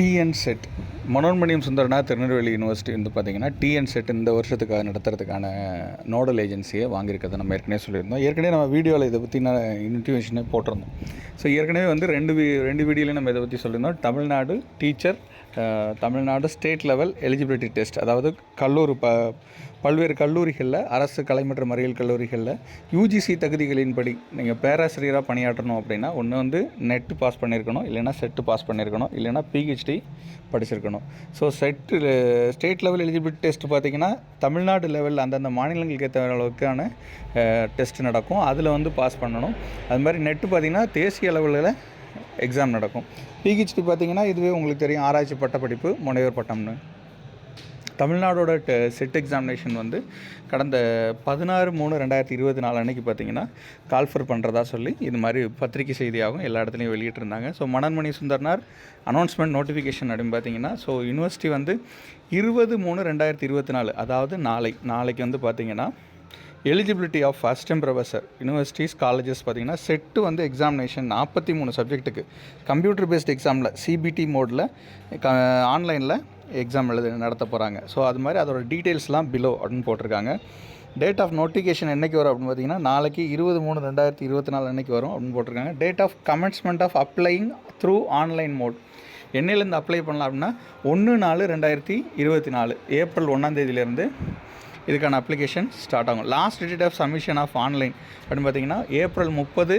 TN SET Manonmaniam Sundaranar Tirunelveli university வந்து பார்த்திங்கன்னா TN set இந்த வருஷத்துக்காக நடத்துறதுக்கான நோடல் ஏஜென்சியை வாங்கியிருக்கிறத நம்ம ஏற்கனவே சொல்லியிருந்தோம். ஏற்கனவே நம்ம வீடியோவில் இதை பற்றி நான் இன்டிமேஷனே போட்டிருந்தோம். ஸோ ஏற்கனவே வந்து ரெண்டு வீ ரெண்டு வீடியோலையும் நம்ம இதை பற்றி சொல்லியிருந்தோம். Tamil Nadu teacher Tamil Nadu state level eligibility test. அதாவது கல்லூரி ப பல்வேறு கல்லூரிகளில் அரசு கலை மற்றும் அறிவியல் கல்லூரிகளில் யூஜிசி தகுதிகளின்படி நீங்கள் பேராசிரியராக பணியாற்றணும் அப்படின்னா ஒன்று வந்து நெட்டு பாஸ் பண்ணியிருக்கணும் இல்லைன்னா செட்டு பாஸ் பண்ணியிருக்கணும் இல்லைன்னா பிஹெச்டி படிச்சிருக்கணும். So SET state level eligibility test பார்த்தீங்கன்னா தமிழ்நாடு லெவலில் அந்தந்த மாநிலங்களுக்கு ஏற்ற அளவுக்கான டெஸ்ட் நடக்கும். அதில் வந்து பாஸ் பண்ணணும். அது மாதிரி நெட்டு பார்த்திங்கன்னா தேசிய அளவில் எக்ஸாம் நடக்கும். பிஹெச்டி பார்த்தீங்கன்னா இதுவே உங்களுக்கு தெரியும் ஆராய்ச்சி பட்டப்படிப்பு முனைவர் பட்டம்னு. தமிழ்நாடோட டெ செட் எக்ஸாமினேஷன் வந்து கடந்த பதினாறு மூணு ரெண்டாயிரத்தி இருபத்தி நாலு அன்னைக்கு பார்த்தீங்கன்னா கால்ஃபர் பண்ணுறதா சொல்லி இது மாதிரி பத்திரிகை செய்தியாகவும் எல்லா இடத்துலையும் வெளியிட்டிருந்தாங்க. So Manonmaniam Sundaranar announcement notification அப்படின்னு பார்த்தீங்கன்னா ஸோ யூனிவர்சிட்டி வந்து இருபது மூணு ரெண்டாயிரத்தி இருபத்தி நாலு அதாவது நாளை நாளைக்கு வந்து பார்த்திங்கன்னா eligibility of first time professor universities colleges பார்த்தீங்கன்னா செட்டு வந்து எக்ஸாமினேஷன் நாற்பத்தி மூணு சப்ஜெக்ட்டுக்கு கம்ப்யூட்டர் பேஸ்ட் எக்ஸாமில் சிபிடி மோடில் க ஆன்லைனில் எக்ஸாம் எழுது நடத்த போகிறாங்க ஸோ அது மாதிரி அதோட டீட்டெயில்ஸ்லாம் பிலோ அப்படின்னு போட்டிருக்காங்க. டேட் ஆஃப் நோட்டிஃபிகேஷன் என்னைக்கு வரும் அப்படின்னு பார்த்தீங்கன்னா நாளைக்கு இருபது மூணு ரெண்டாயிரத்தி இருபத்தி நாலு அன்னைக்கு வரும் அப்படின்னு போட்டிருக்காங்க. Date of commencement of applying through online mode என்னையிலேருந்து apply பண்ணலாம் அப்படின்னா ஒன்று நாலு ரெண்டாயிரத்தி இருபத்தி நாலு ஏப்ரல் ஒன்றாந்தேதியிலேருந்து இதுக்கான அப்ளிகேஷன் ஸ்டார்ட் ஆகும். Last date of submission of online அப்படின்னு பார்த்தீங்கன்னா ஏப்ரல் முப்பது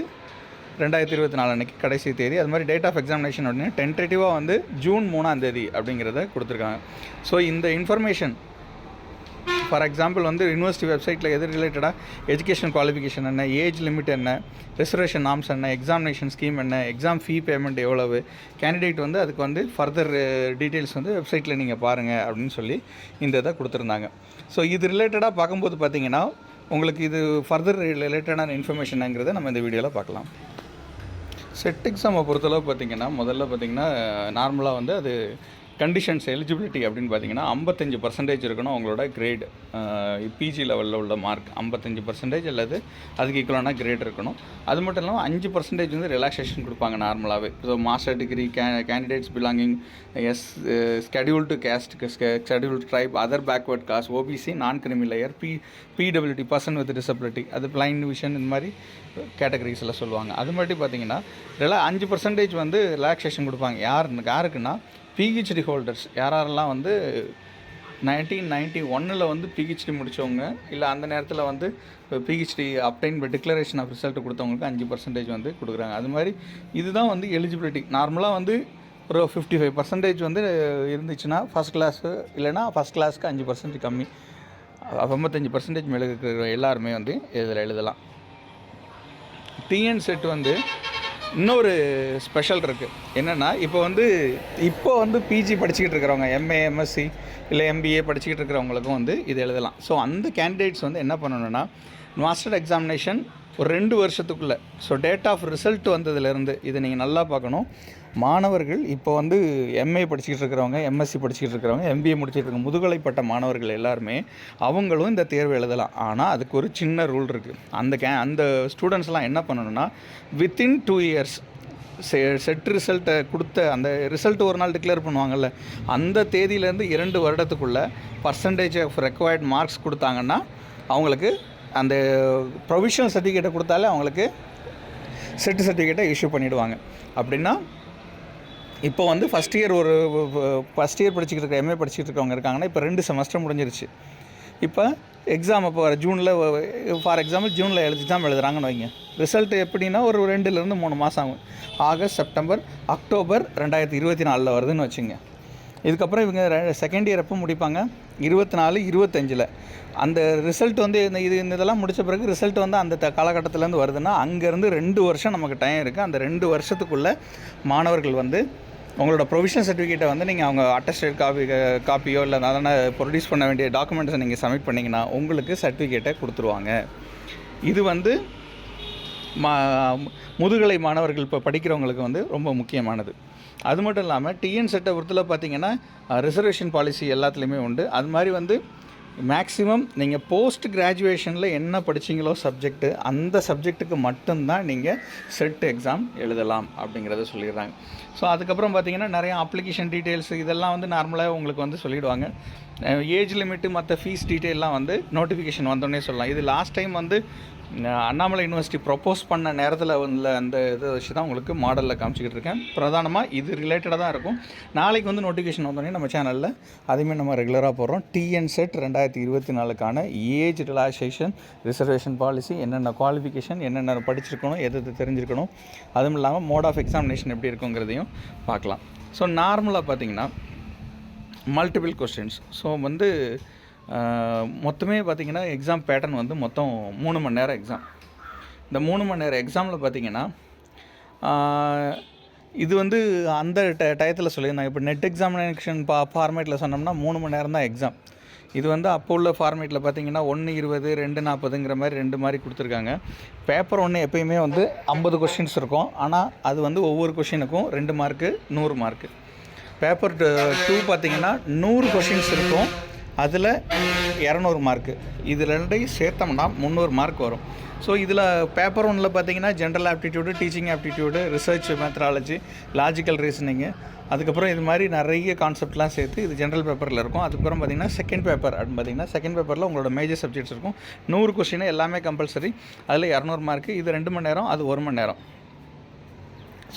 ரெண்டாயிரத்தி இருபத்தி நாலு அன்றைக்கி கடைசி தேதி. அது மாதிரி டேட் ஆஃப் எக்ஸாமினேஷன் உடனே டென்டேட்டிவாக வந்து ஜூன் மூணாம் தேதி அப்படிங்கிறத கொடுத்துருக்காங்க. ஸோ இந்த இன்ஃபர்மேஷன் ஃபார் எக்ஸாம்பிள் வந்து யூனிவர்சிட்டி வெப்சைட்டில் எது ரிலேட்டடாக எஜுகேஷன் குவாலிஃபிகேஷன் என்ன? ஏஜ் லிமிட் என்ன? ரிசர்வேஷன் நாம்ஸ் என்ன? எக்ஸாமினேஷன் ஸ்கீம் என்ன? எக்ஸாம் ஃபீ பேமெண்ட் எவ்வளவு? கேண்டிடேட் வந்து அதுக்கு வந்து ஃபர்தர் டீட்டெயில்ஸ் uh, வந்து வெப்சைட்டில் நீங்கள் பாருங்கள் அப்படின்னு சொல்லி இந்த இதை கொடுத்துருந்தாங்க. ஸோ இது ரிலேட்டடாக பார்க்கும்போது பார்த்தீங்கன்னா உங்களுக்கு இது ஃபர்தர் ரிலேட்டடான இன்ஃபர்மேஷனுங்கிறத நம்ம இந்த வீடியோவில் பார்க்கலாம். செட் எக்ஸாமை பொறுத்தளவு பார்த்தீங்கன்னா முதல்ல பார்த்தீங்கன்னா நார்மலாக வந்து அது கண்டிஷன்ஸ் எலிஜிபிலிட்டி அப்படின்னு பார்த்தீங்கன்னா ஐம்பத்தஞ்சு பர்சன்டேஜ் இருக்கணும் உங்களோட கிரேடு பிஜி லெவலில் உள்ள மார்க் ஐம்பத்தஞ்சு பர்சன்டேஜ் அல்லது அதுக்கு ஈக்குவலான கிரேட் இருக்கணும். அது மட்டும் இல்லாமல் அஞ்சு பர்சன்டேஜ் வந்து ரிலாக்ஸேஷன் கொடுப்பாங்க நார்மலாகவே so master degree K candidates belonging S schedule to caste schedule tribe other backward caste OBC non creamy layer P PWD person with disability அது பிளைண்ட் விஷன் இந்த மாதிரி கேட்டகரிஸில் சொல்லுவாங்க. அது மட்டும் பார்த்தீங்கன்னா ரிலா அஞ்சு பர்சன்டேஜ் வந்து ரிலாக்ஸேஷன் கொடுப்பாங்க. யார் யாருக்குன்னா பிஹெச்டி ஹோல்டர்ஸ் யார் யாரெல்லாம் வந்து நைன்டீன் நைன்ட்டி ஒன்னில் வந்து பிஹெச்டி முடித்தவங்க இல்லை அந்த நேரத்தில் வந்து PhD obtain by declaration of result கொடுத்தவங்களுக்கு அஞ்சு பர்சன்டேஜ் வந்து கொடுக்குறாங்க. அது மாதிரி இதுதான் வந்து எலிஜிபிலிட்டி நார்மலாக வந்து ஒரு ஃபிஃப்டி ஃபைவ் பர்சன்டேஜ் வந்து இருந்துச்சுன்னா ஃபஸ்ட் கிளாஸு இல்லைனா ஃபஸ்ட் கிளாஸ்க்கு அஞ்சு பர்சன்டேஜ் கம்மி. ஐம்பத்தஞ்சு பர்சன்டேஜ் மேலே இருக்கிற எல்லாருமே வந்து இதில் எழுதலாம். டிஎன் செட் வந்து இன்னொரு ஸ்பெஷல் இருக்குது என்னென்னா இப்போ வந்து இப்போ வந்து பிஜி படிச்சுக்கிட்டு இருக்கிறவங்க எம்ஏ எம்எஸ்சி இல்லை எம்பிஏ படிச்சுக்கிட்டு இருக்கிறவங்களுக்கும் வந்து இது எழுதலாம். ஸோ அந்த கேண்டிடேட்ஸ் வந்து என்ன பண்ணணும்னா மாஸ்டர் எக்ஸாமினேஷன் ஒரு ரெண்டு வருஷத்துக்குள்ளே. ஸோ டேட் ஆஃப் ரிசல்ட் வந்ததுலேருந்து இதை நீங்கள் நல்லா பார்க்கணும். மாணவர்கள் இப்போ வந்து எம்ஏ படிச்சுக்கிட்டு இருக்கிறவங்க எம்எஸ்சி படிச்சுக்கிட்டு இருக்கிறவங்க எம்பிஏ முடிச்சுட்டு இருக்க முதுகலைப்பட்ட மாணவர்கள் எல்லாருமே அவங்களும் இந்த தேர்வு எழுதலாம். ஆனால் அதுக்கு ஒரு சின்ன ரூல் இருக்குது அந்த கே அந்த ஸ்டூடெண்ட்ஸ்லாம் என்ன பண்ணணும்னா வித்தின் டூ இயர்ஸ் செ செட் ரிசல்ட்டை கொடுத்த அந்த ரிசல்ட் ஒரு நாள் டிக்ளேர் பண்ணுவாங்கள்ல அந்த தேதியிலேருந்து இரண்டு வருடத்துக்குள்ளே பர்சன்டேஜ் ஆஃப் ரெக்வயர்ட் மார்க்ஸ் கொடுத்தாங்கன்னா அவங்களுக்கு அந்த ப்ரொவிஷனல் சர்டிஃபிகேட்டை கொடுத்தாலே அவங்களுக்கு செட்டு சர்டிஃபிகேட்டை இஷ்யூ பண்ணிவிடுவாங்க அப்படின்னா இப்போ வந்து ஃபஸ்ட் இயர் ஒரு ஃபஸ்ட் இயர் படிச்சுக்கிட்டு இருக்க எம்ஏ படிச்சுட்டு இருக்கவங்க இருக்காங்கன்னா இப்போ ரெண்டு செமஸ்டர் முடிஞ்சிருச்சு. இப்போ எக்ஸாம் இப்போ வர ஜூனில் ஃபார் எக்ஸாம்பிள் ஜூனில் எழுதி எக்ஸாம் எழுதுறாங்கன்னு வைங்க. ரிசல்ட் எப்படின்னா ஒரு ரெண்டுலேருந்து மூணு மாதம் ஆகும். ஆகஸ்ட் செப்டம்பர் அக்டோபர் ரெண்டாயிரத்தி இருபத்தி நாலில் வருதுன்னு வச்சுங்க. இதுக்கப்புறம் இவங்க செகண்ட் இயர் எப்போ முடிப்பாங்க? இருபத்தி நாலு இருபத்தஞ்சில். அந்த ரிசல்ட் வந்து இந்த இது இந்த இதெல்லாம் முடித்த பிறகு ரிசல்ட் வந்து அந்த காலகட்டத்திலேருந்து வருதுன்னா அங்கேருந்து ரெண்டு வருஷம் நமக்கு டைம் இருக்குது அந்த ரெண்டு வருஷத்துக்குள்ளே மாணவர்கள் வந்து உங்களோட ப்ரொவிஷனல் சர்டிஃபிகேட்டை வந்து நீங்கள் அவங்க அட்டஸ்டட் காப்பி காப்பியோ இல்லை அதனால் ப்ரொடியூஸ் பண்ண வேண்டிய டாக்குமெண்ட்ஸை நீங்கள் சப்மிட் பண்ணிங்கன்னா உங்களுக்கு சர்டிஃபிகேட்டை கொடுத்துருவாங்க. இது வந்து மா முதுகலை மாணவர்கள் இப்போ படிக்கிறவங்களுக்கு வந்து ரொம்ப முக்கியமானது. அது மட்டும் இல்லாமல் டிஎன் செட்டை பொறுத்தில் பார்த்தீங்கன்னா ரிசர்வேஷன் பாலிசி எல்லாத்துலேயுமே உண்டு. அது மாதிரி வந்து மேக்ஸிமம் நீங்கள் போஸ்ட் கிராஜுவேஷனில் என்ன படிச்சீங்களோ சப்ஜெக்ட்டு அந்த சப்ஜெக்ட்டுக்கு மட்டும்தான் நீங்கள் செட் எக்ஸாம் எழுதலாம் அப்படிங்கிறத சொல்லிடுறாங்க. ஸோ அதுக்கப்புறம் பார்த்தீங்கன்னா நிறைய அப்ளிகேஷன் டீட்டெயில்ஸ் இதெல்லாம் வந்து நார்மலாக உங்களுக்கு வந்து சொல்லிவிடுவாங்க ஏஜ் லிமிட்டு மற்ற ஃபீஸ் டீட்டெயிலாம் வந்து நோட்டிஃபிகேஷன் வந்தோடனே சொல்லலாம். இது லாஸ்ட் டைம் வந்து அண்ணாமலை யூனிவர்சிட்டி ப்ரொப்போஸ் பண்ண நேரத்தில் உள்ள அந்த இதை வச்சு தான் உங்களுக்கு மாடலில் காமிச்சிக்கிட்டு இருக்கேன். பிரதானமாக இது ரிலேட்டடாக தான் இருக்கும். நாளைக்கு வந்து நோட்டிஃபிகேஷன் வந்தோடனே நம்ம சேனலில் அதுவுமே நம்ம ரெகுலராக போடுறோம். டிஎன் செட் ரெண்டாயிரத்தி இருபத்தி நாலுக்கான ஏஜ் ரிலாக்ஸேஷன் ரிசர்வேஷன் பாலிசி என்னென்ன குவாலிஃபிகேஷன் என்னென்ன படிச்சிருக்கணும் எது எது தெரிஞ்சிருக்கணும். அதுவும் இல்லாமல் மோட் ஆஃப் எக்ஸாமினேஷன் எப்படி இருக்குங்கிறதையும் பார்க்கலாம். ஸோ நார்மலாக பார்த்தீங்கன்னா மல்டிபிள் கொஸ்டின்ஸ் ஸோ வந்து மொத்தமே பார்த்தீங்கன்னா எக்ஸாம் பேட்டர்ன் வந்து மொத்தம் மூணு மணி நேரம் எக்ஸாம் இந்த மூணு மணி நேரம் எக்ஸாமில் பார்த்தீங்கன்னா இது வந்து அந்த ட டயத்தில் சொல்லியிருந்தாங்க இப்போ நெட் எக்ஸாமினேஷன் பா ஃபார்மேட்டில் சொன்னோம்னா மூணு மணி நேரம் தான் எக்ஸாம் இது வந்து அப்போ உள்ள ஃபார்மேட்டில் பார்த்தீங்கன்னா ஒன்று இருபது ரெண்டு நாற்பதுங்கிற மாதிரி ரெண்டு மாதிரி கொடுத்துருக்காங்க. பேப்பர் ஒன்று எப்பயுமே வந்து ஐம்பது கொஷின்ஸ் இருக்கும். ஆனால் அது வந்து ஒவ்வொரு கொஷினுக்கும் ரெண்டு மார்க்கு நூறு மார்க்கு பேப்பர் டூ பார்த்தீங்கன்னா நூறு கொஷின்ஸ் இருக்கும். அதில் இரநூறு மார்க்கு இது ரெண்டையும் சேர்த்தோம்னா முந்நூறு மார்க் வரும். ஸோ இதில் பேப்பர் ஒன்றில் பார்த்தீங்கன்னா general aptitude teaching aptitude research methodology logical reasoning அதுக்கப்புறம் இது மாதிரி நிறைய கான்செப்ட்லாம் சேர்த்து இது ஜென்ரல் பேப்பரில் இருக்கும். அதுக்கப்புறம் பார்த்தீங்கன்னா செகண்ட் பேப்பர் அப்படின்னு பார்த்தீங்கன்னா செகண்ட் பேப்பரில் உங்களோட மேஜர் சப்ஜெக்ட்ஸ் இருக்கும். நூறு கொஷின் எல்லாமே கம்பல்சரி அதில் இரநூறு மார்க்கு இது ரெண்டு மணி நேரம் அது ஒரு மணி நேரம்.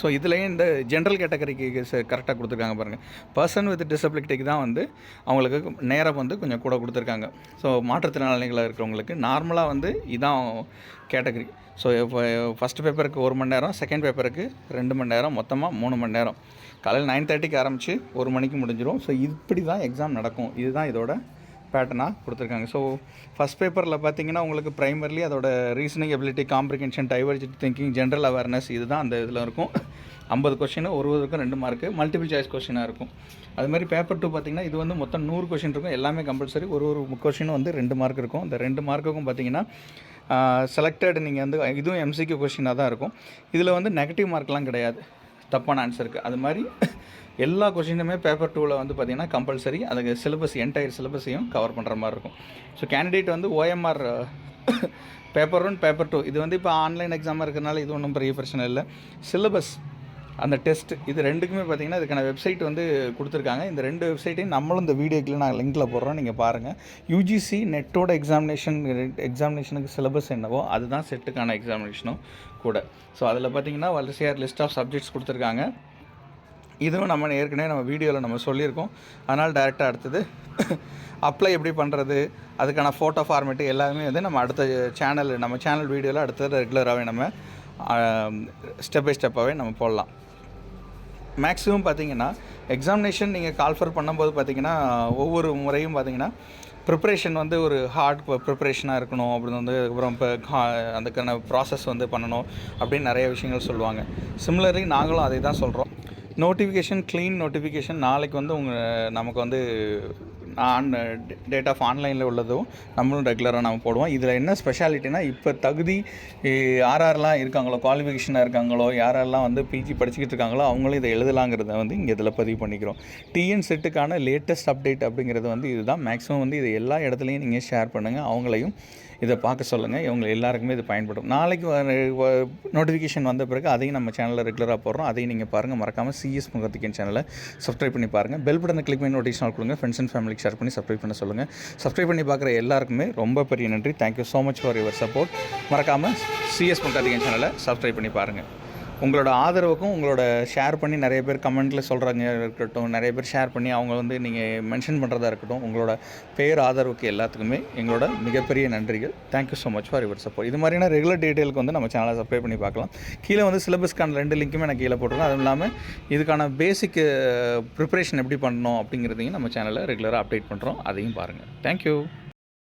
ஸோ இதுலேயும் இந்த ஜென்ரல் கேட்டகரிக்கு கரெக்டாக கொடுத்துருக்காங்க பாருங்கள் பர்சன் வித் டிசபிலிட்டிக்கு தான் வந்து அவங்களுக்கு நேரம் வந்து கொஞ்சம் கூட கொடுத்துருக்காங்க. ஸோ மாற்றுத்திறனாளிகளாக இருக்கிறவங்களுக்கு நார்மலாக வந்து இதான் கேட்டகரி ஸோ ஃபஸ்ட் பேப்பருக்கு ஒரு மணி நேரம் செகண்ட் பேப்பருக்கு ரெண்டு மணி நேரம் மொத்தமாக மூணு மணி நேரம். காலையில் நைன் தேர்ட்டிக்கு ஆரம்பித்து ஒரு மணிக்கு முடிஞ்சிடும் ஸோ இப்படி தான் எக்ஸாம் நடக்கும். இதுதான் இதோட பேட்டர்னாக கொடுத்துருக்காங்க. ஸோ ஃபஸ்ட் பேப்பரில் பார்த்தீங்கன்னா உங்களுக்கு ப்ரைமர்லி அதோட reasoning ability comprehension divergent thinking general awareness இதுதான் அந்த இதில் இருக்கும். ஐம்பது கொஷின் ஒருவருக்கும் ரெண்டு மார்க்கு மல்டிபிள் சாய்ஸ் கொஷினாக இருக்கும். அது மாதிரி பேப்பர் டூ பார்த்தீங்கன்னா இது வந்து மொத்தம் நூறு கொஷின் இருக்கும். எல்லாமே கம்பல்சரி ஒரு ஒரு கொஷினும் வந்து ரெண்டு மார்க் இருக்கும். இந்த ரெண்டு மார்க்குக்கும் பார்த்தீங்கன்னா செலக்டட் நீங்கள் வந்து இதுவும் எம்சிக்யூ கொஷினாக தான் இருக்கும். இதில் வந்து நெகட்டிவ் மார்க்லாம் கிடையாது. தப்பான ஆன்சருக்கு அது மாதிரி எல்லா கொஷினுமே பேப்பர் டூவில் வந்து பார்த்திங்கன்னா கம்பல்சரி அதுக்கு சிலபஸ் என்டையர் சிலபஸையும் கவர் பண்ணுற மாதிரி இருக்கும். ஸோ கேண்டிடேட் வந்து OMR paper one paper two இது வந்து இப்போ ஆன்லைன் எக்ஸாமாக இருக்கிறனால இது ஒன்றும் பெரிய பிரச்சனை இல்லை. சிலபஸ் அந்த டெஸ்ட் இது ரெண்டுக்குமே பார்த்தீங்கன்னா இதுக்கான வெப்சைட் வந்து கொடுத்துருக்காங்க. இந்த ரெண்டு வெப்சைட்டையும் நம்மளும் இந்த வீடியோக்கில் நாங்கள் லிங்கில் போடுறோம் நீங்கள் பாருங்கள் யூஜிசி நெட்டோட எக்ஸாமினேஷன் எக்ஸாமினேஷனுக்கு சிலபஸ் என்னவோ அதுதான் செட்டுக்கான எக்ஸாமினேஷனும் கூட. ஸோ அதில் பார்த்தீங்கன்னா வரிசையாக லிஸ்ட் ஆஃப் சப்ஜெக்ட்ஸ் கொடுத்துருக்காங்க. இதுவும் நம்ம ஏற்கனவே நம்ம வீடியோவில் நம்ம சொல்லியிருக்கோம். அதனால் டேரெக்டாக அடுத்தது அப்ளை எப்படி பண்ணுறது அதுக்கான ஃபோட்டோ ஃபார்மேட்டு எல்லாமே வந்து நம்ம அடுத்த சேனல் நம்ம சேனல் வீடியோவில் அடுத்தது ரெகுலராகவே நம்ம ஸ்டெப் பை ஸ்டெப்பாகவே நம்ம போடலாம். மேக்ஸிமம் பார்த்தீங்கன்னா எக்ஸாமினேஷன் நீங்கள் கால்ஃபர் பண்ணும்போது பார்த்தீங்கன்னா ஒவ்வொரு முறையும் பார்த்தீங்கன்னா ப்ரிப்ரேஷன் வந்து ஒரு ஹார்ட் ப்ரிப்ரேஷனாக இருக்கணும். அப்படின்னு வந்து அதுக்கப்புறம் இப்போ அதுக்கான ப்ராசஸ் வந்து பண்ணணும் அப்படின்னு நிறைய விஷயங்கள் சொல்லுவாங்க. சிமிலர்லி நாங்களும் அதை தான் சொல்கிறோம் நோட்டிஃபிகேஷன் க்ளீன் நோட்டிஃபிகேஷன் நாளைக்கு வந்து உங்கள் நமக்கு வந்து ஆன் டேட் ஆஃப் ஆன்லைனில் உள்ளதும் நம்மளும் ரெகுலராக நம்ம போடுவோம். இதில் என்ன ஸ்பெஷாலிட்டினா இப்போ தகுதி யாரெல்லாம் இருக்காங்களோ குவாலிஃபிகேஷனாக இருக்காங்களோ யாரெல்லாம் வந்து பிஜி படிச்சுக்கிட்டு இருக்காங்களோ அவங்களும் இதை எழுதலாங்கிறத வந்து இங்கே இதில் பதிவு பண்ணிக்கிறோம். டிஎன் செட்டுக்கான லேட்டஸ்ட் அப்டேட் அப்படிங்கிறது வந்து இதுதான். மேக்ஸிமம் வந்து இது எல்லா இடத்துலையும் நீங்கள் ஷேர் பண்ணுங்கள் அவங்களையும் இதை பார்க்க சொல்லுங்கள் இவங்க எல்லாருக்குமே இது பயன்படும். நாளைக்கு நோட்டிஃபிகேஷன் வந்த பிறகு அதையும் நம்ம சேனலில் ரெகுலராக போடுறோம். அதையும் நீங்கள் பாருங்கள் மறக்காமல் சிஎஸ் முகத்திக்கன் சேனலை சப்ஸ்கிரைப் பண்ணி பாருங்கள் பெல் பட்டனை கிளிக் பண்ணி நோட்டிஃபிகேஷன் கொடுங்க. ஃப்ரெண்ட்ஸ் அண்ட் ஃபேமிலிக்கு ஷேர் பண்ணி சப்ஸ்கிரைப் பண்ண சொல்லுங்கள் சப்ஸ்கிரைப் பண்ணி பார்க்குற எல்லாருக்குமே ரொம்ப பெரிய நன்றி. Thank you so much for your support மறக்காமல் சிஎஸ் முகத்திக்கன் சேனலை சப்ஸ்கிரைப் பண்ணி பாருங்கள் உங்களோட ஆதரவுக்கும் உங்களோட ஷேர் பண்ணி நிறைய பேர் கமெண்ட்டில் சொல்கிறாங்க இருக்கட்டும். நிறைய பேர் ஷேர் பண்ணி அவங்க வந்து நீங்கள் மென்ஷன் பண்ணுறதா இருக்கட்டும். உங்களோட பேர் ஆதரவுக்கு எல்லாத்துக்குமே எங்களோட மிகப்பெரிய நன்றிகள். Thank you so much for your support இது மாதிரியான ரெகுலர் டீட்டெயிலுக்கு வந்து நம்ம சேனலை சப்ஸ்கிரைப் பண்ணி பார்க்கலாம். கீழே வந்து சிலபஸ்க்கான ரெண்டு லிங்க்குமே நான் கீழே போட்டிருக்கேன். அதுவும் இல்லாமல் இதுக்கான பேசிக் ப்ரிப்பரேஷன் uh, எப்படி பண்ணணும் அப்படிங்கிறதையும் நம்ம சேனலில் ரெகுலராக அப்டேட் பண்ணுறோம் அதையும் பாருங்கள் தேங்க்யூ